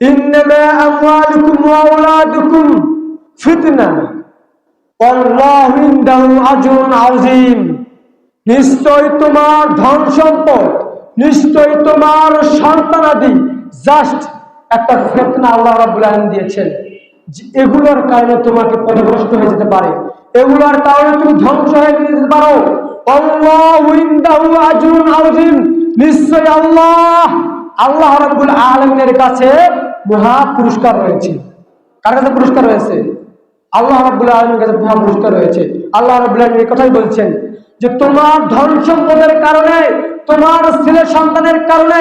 ওয়া আওলাদুকুম ফিতনা। আল্লাহু ইনদাহু আজরুন আযীম। নিশ্চয় তোমার ধন সম্পদ, নিশ্চয় তোমার সন্তানাদি জাস্ট একটা ফেতনা আল্লাহ রাব্বুল আলামিন দিয়েছেন। এগুলোর কারণে তোমাকে পথভ্রষ্ট হয়ে যেতে পারে। এগুলোর কারণে তুমি ধ্বংস হয়ে যেতে পারো। আল্লাহু আজরুন আযীম। নিশ্চয় আল্লাহ আল্লাহ রাব্বুল আলমের কাছে মহা পুরস্কার রয়েছে। কার কাছে পুরস্কার রয়েছে? আল্লাহ রাব্বুল আলমের কাছে মহা পুরস্কার রয়েছে। আল্লাহ রাব্বুল আলামিন এই কথাই বলছেন যে, তোমার ধন সম্পদের কারণে, তোমার ছেলে সন্তানের কারণে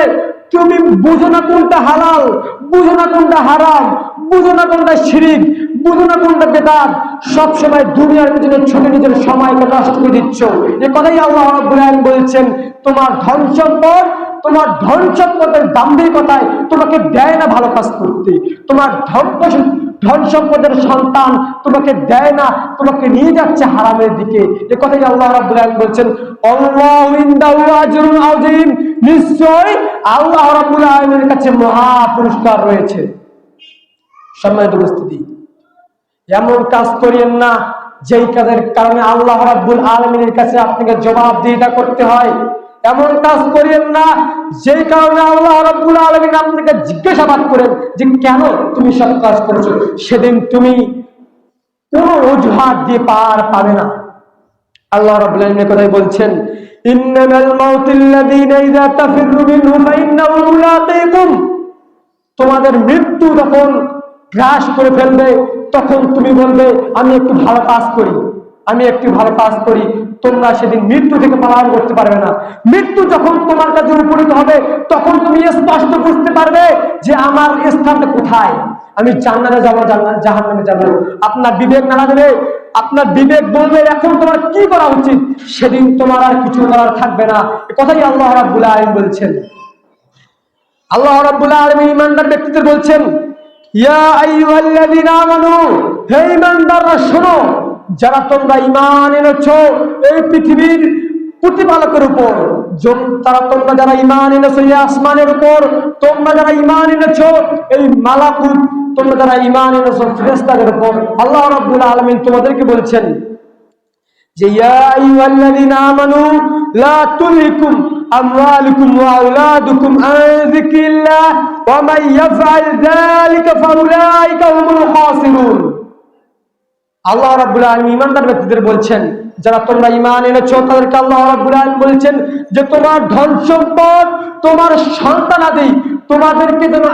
তুমি বুঝো না কোনটা হালাল, বুঝো না কোনটা হারাম, বুঝো না কোনটা শিরিক, বুঝো না কোনটা বেতার সবসময় দুনিয়ার পিছনে ছোট নিজের সময়কে নষ্ট করে দিচ্ছ। এ কথাই আল্লাহ বলছেন, তোমার ধন সম্পদ তোমার ধন সম্পদের দাম্ভিকতায় তোমাকে দেয় না ভালো কাজ করতে। তোমার ধন ধন সম্পদের সন্তান তোমাকে দেয় না, তোমাকে নিয়ে যাচ্ছে হারামের দিকে। এ কথাই আল্লাহ রাব্বুল বলছেন নিশ্চয় আল্লাহ রাব্বুল আলামিনের কাছে মহা পুরস্কার রয়েছে। সম্মানিত উপস্থিতি, এমন কাজ করিয়েন না যেই কাজের কারণে আল্লাহ রাব্বুল আলমিনের কাছে আপনাকে জবাব জবাবদিহিতা করতে হয়। এমন কাজ করিয়েন না, যেই কারণে আল্লাহ রাব্বুল আলমিন আপনাকে জিজ্ঞাসাবাদ করেন যে কেন তুমি সব কাজ করেছ? সেদিন তুমি কোন অজুহাত দিয়ে পার পাবে না। আল্লাহ রাব্বুল কথাই বলছেন তোমাদের মৃত্যু যখন গ্রাস করে ফেলবে, তখন তুমি বলবে, আমি একটু ভালো কাজ করি। আমি একটু ভালো কাজ করি, তোমরা সেদিন মৃত্যু থেকে পালন করতে পারবে না। মৃত্যু যখন তোমার কাছে উপনীত হবে, তখন তুমি স্পষ্ট বুঝতে পারবে যে আমার স্থানটা কোথায়। আমি জান্নাতে যাব জাহান নামে যাব। আপনার বিবেক নাড়া দেবে, আপনার বিবেক বলবে, এখন তোমার কি করা উচিত? সেদিন তোমার আর কিছু করার থাকবে না। কথাই আল্লাহ রাব্বুল আলামিন বলছেন। আল্লাহ রাব্বুল আলামিন ইমানদার ব্যক্তিদের বলছেন, ইয়া হে ইমানদাররা, শোনো যারা তোমরা ঈমান এনেছো, এই পৃথিবীর প্রতিপালকের উপর তারা তোমরা যারা ইমান এনেছো এই আসমানের উপর, তোমরা যারা ঈমান এনেছো এই মালাকুত, তোমরা যারা ঈমান এনেছো ফেরেশতাদের উপর, আল্লাহ রাব্বুল আলামিন তোমাদেরকে বলছেন যে খাসিরুন। আল্লাহ রাব্বুল আলামিন ঈমানদার ব্যক্তিদের বলছেন, যারা তোমরা ঈমান এনেছো, তাদেরকে আল্লাহ রাব্বুল আলামিন বলছেন যে তোমার ধন সম্পদ, তোমার সন্তানাদি তোমাদেরকে যেন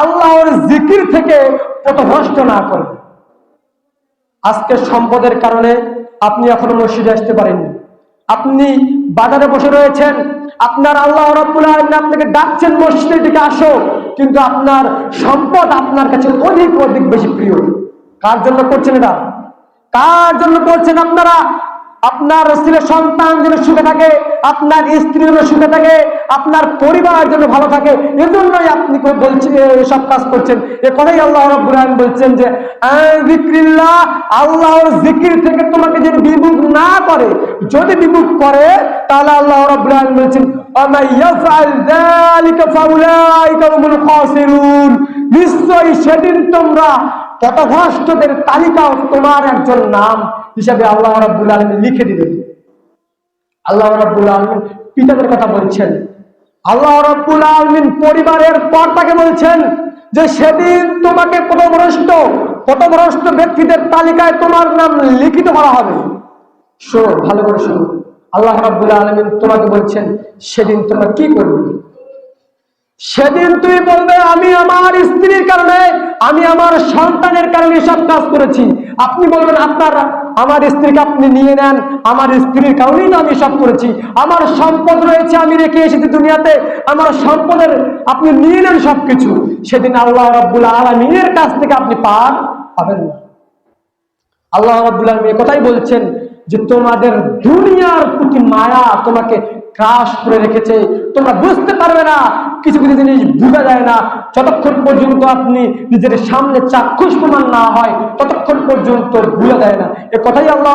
আল্লাহর জিকির থেকে পথভ্রষ্ট না করে। আজকে সম্পদের কারণে আপনি এখনও মসজিদে আসতে পারেননি। আপনি বাজারে বসে রয়েছেন, আপনার আল্লাহ রাব্বুল আলামিন আপনাকে ডাকছেন, মসজিদের দিকে আসো, কিন্তু আপনার সম্পদ আপনার কাছে অধিক অধিক বেশি প্রিয়। কার জন্য করছেন এটা? কার জন্য করছেন আপনারা? আপনার ছেলে সন্তান যেন সুখে থাকে, আপনার স্ত্রী যেন সুখে থাকে, আপনার পরিবার যেন ভালো থাকে, এজন্যই আপনি বলছেন সব কাজ করছেন। এ কথাই আল্লাহ রাব্বুল বলছেন যে, আন যিকরিল্লাহ, আল্লাহর জিকির থেকে তোমাকে যদি বিমুখ না করে, যদি বিমুখ করে, তাহলে আল্লাহ রাব্বুল বলছেন নিশ্চয়ই সেদিন তোমরা পথভ্রষ্টদের তালিকাও তোমার একজন নাম হিসাবে আল্লাহ রাব্বুল আলামিন লিখে দিবেন। আল্লাহ রাব্বুল আলামিন পিতাদের কথা বলছেন। আল্লাহ রাব্বুল আলামিন পরিবারের কর্তাকে বলছেন যে সেদিন তোমাকে পথভ্রষ্ট পথভ্রষ্ট ব্যক্তিদের তালিকায় তোমার নাম লিখিত করা হবে। শোনো, ভালো করে শোনো। আল্লাহ রাব্বুল আলামিন তোমাকে বলছেন, সেদিন তোমরা কি করবে? সেদিন তুই বলবে, আমি আমি আমার সন্তানের কারণে সব কাজ করেছি। আপনি বলবেন আপনার আমার স্ত্রীকে আপনি নিয়ে নেন। আমার স্ত্রীর কারণেই তো আমি সব করেছি। আমার সম্পদ রয়েছে, আমি রেখে এসেছি দুনিয়াতে। আমার সম্পদের আপনি নিয়ে নেন সবকিছু। সেদিন আল্লাহ রাব্বুল আলমিনের কাছ থেকে আপনি পার পাবেন না। আল্লাহ রাব্বুল আলামিন এই কথাই বলছেন যে, তোমাদের দুনিয়ার প্রতি মায়া তোমাকে ক্রাশ করে রেখেছে। তোমরা বুঝতে পারবে না, কিছু কিছু জিনিস বোঝা যায় না। যতক্ষণ পর্যন্ত আপনি নিজের সামনে চাক্ষুষ প্রমাণ না হয়, ততক্ষণ পর্যন্ত বোঝা যায় না। এ কথাই আল্লাহ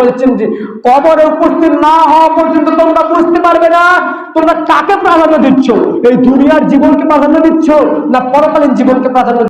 বলেছেন যে, কবরে উপস্থিত না হওয়া পর্যন্ত তোমরা বুঝতে পারবে না, তোমরা কাকে প্রাধান্য দিচ্ছ? এই দুনিয়ার জীবনকে প্রাধান্য দিচ্ছ না পরকালীন জীবনকে প্রাধান্য